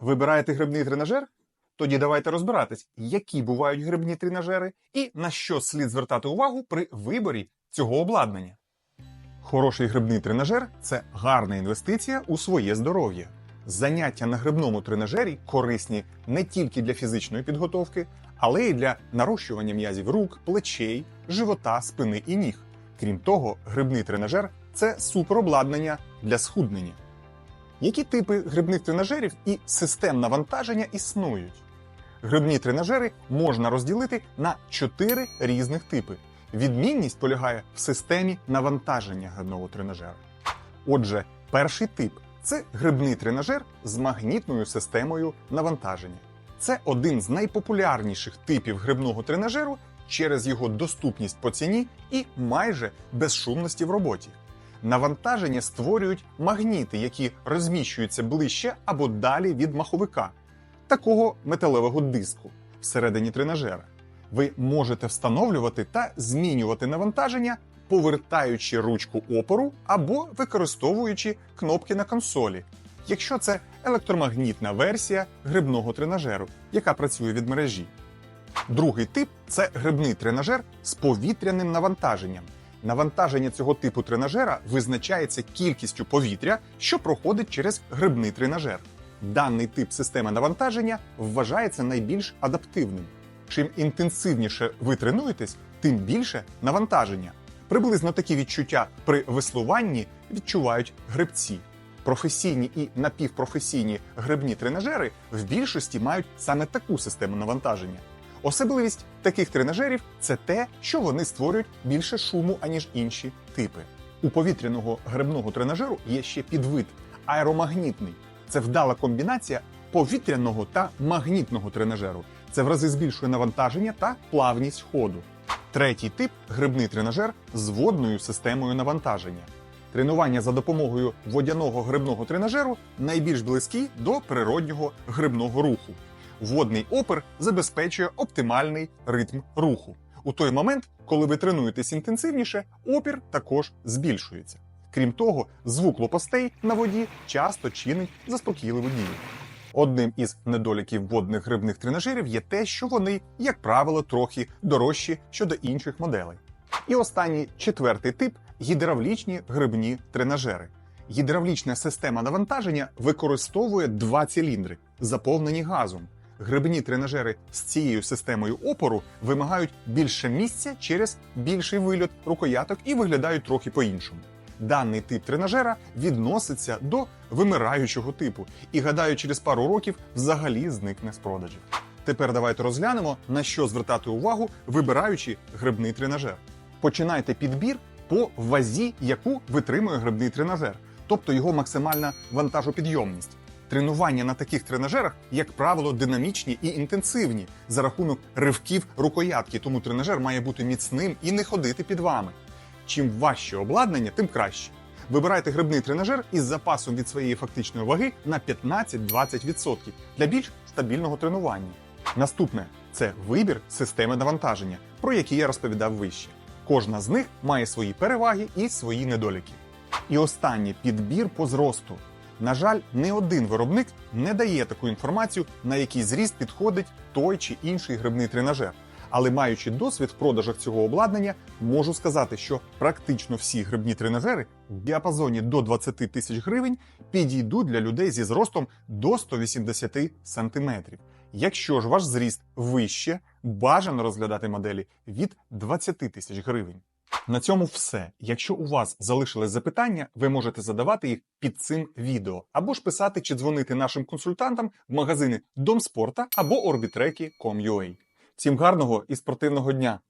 Вибираєте грибний тренажер? Тоді давайте розбиратись, які бувають грибні тренажери і на що слід звертати увагу при виборі цього обладнання. Хороший грибний тренажер це гарна інвестиція у своє здоров'я. Заняття на грибному тренажері корисні не тільки для фізичної підготовки, але й для нарощування м'язів рук, плечей, живота, спини і ніг. Крім того, грибний тренажер це суперобладнання для схуднення. Які типи грибних тренажерів і систем навантаження існують? Грибні тренажери можна розділити на чотири різних типи. Відмінність полягає в системі навантаження грибного тренажера. Отже, перший тип це грибний тренажер з магнітною системою навантаження. Це один з найпопулярніших типів грибного тренажеру через його доступність по ціні і майже безшумності в роботі. Навантаження створюють магніти, які розміщуються ближче або далі від маховика, такого металевого диску всередині тренажера. Ви можете встановлювати та змінювати навантаження, повертаючи ручку опору або використовуючи кнопки на консолі, якщо це електромагнітна версія грибного тренажеру, яка працює від мережі. Другий тип це грибний тренажер з повітряним навантаженням. Навантаження цього типу тренажера визначається кількістю повітря, що проходить через грибний тренажер. Даний тип системи навантаження вважається найбільш адаптивним. Чим інтенсивніше ви тренуєтесь, тим більше навантаження. Приблизно такі відчуття при веслуванні відчувають грибці. Професійні і напівпрофесійні грибні тренажери в більшості мають саме таку систему навантаження. Особливість таких тренажерів це те, що вони створюють більше шуму, аніж інші типи. У повітряного грибного тренажеру є ще підвид аеромагнітний. Це вдала комбінація повітряного та магнітного тренажеру. Це в рази збільшує навантаження та плавність ходу. Третій тип грибний тренажер з водною системою навантаження. Тренування за допомогою водяного грибного тренажеру найбільш близькі до природнього грибного руху. Водний опір забезпечує оптимальний ритм руху. У той момент, коли ви тренуєтесь інтенсивніше, опір також збільшується. Крім того, звук лопастей на воді часто чинить заспокійливу дію. Одним із недоліків водних грибних тренажерів є те, що вони, як правило, трохи дорожчі щодо інших моделей. І останній четвертий тип гідравлічні грибні тренажери. Гідравлічна система навантаження використовує два циліндри, заповнені газом. Грибні тренажери з цією системою опору вимагають більше місця через більший вильот рукояток і виглядають трохи по-іншому. Даний тип тренажера відноситься до вимираючого типу і, гадаю, через пару років взагалі зникне з продажів. Тепер давайте розглянемо, на що звертати увагу, вибираючи грибний тренажер. Починайте підбір по вазі, яку витримує грибний тренажер, тобто його максимальна вантажопідйомність. Тренування на таких тренажерах, як правило, динамічні і інтенсивні за рахунок ривків рукоятки, тому тренажер має бути міцним і не ходити під вами. Чим важче обладнання, тим краще. Вибирайте грибний тренажер із запасом від своєї фактичної ваги на 15-20% для більш стабільного тренування. Наступне це вибір системи навантаження, про які я розповідав вище. Кожна з них має свої переваги і свої недоліки. І останнє підбір по зросту. На жаль, не один виробник не дає таку інформацію, на який зріст підходить той чи інший грибний тренажер. Але маючи досвід в продажах цього обладнання, можу сказати, що практично всі грибні тренажери в діапазоні до 20 тисяч гривень підійдуть для людей зі зростом до 180 сантиметрів. Якщо ж ваш зріст вище, бажано розглядати моделі від 20 тисяч гривень. На цьому все. Якщо у вас залишились запитання, ви можете задавати їх під цим відео або ж писати чи дзвонити нашим консультантам в магазини Домспорта або Orbitreki.com.ua. Всім гарного і спортивного дня!